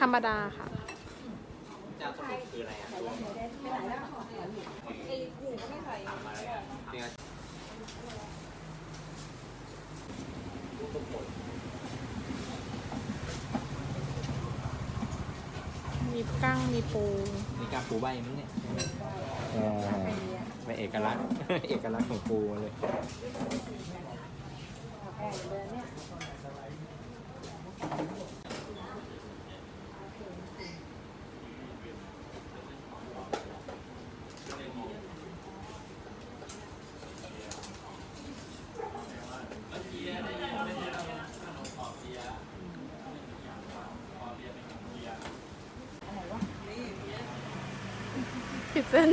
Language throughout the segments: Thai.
ธรรมดาค่ะเจ้าสมุนคืออะไรอะเนี่ยมีกั้งมีปูมีการปูใบมั้งเนี่ยเป็นเอกลักษณ์ เอกลักษณ์ของปูเลย ผิดเส้นเ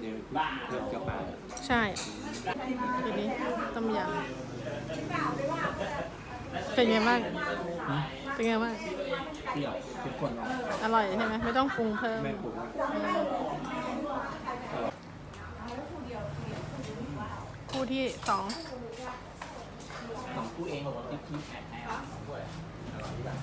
เดี๋ยวเาใช่ทีนี้ต้มยำเป็นไงบ้างเป็นไงบ้างเปรี้ยวทุกคนอร่อยใช่ไหมไม่ต้องปรุงเพิ่มคู่ที่สองของคู่เองของที่ที่แอาขงด้วอร่อยที่แบบ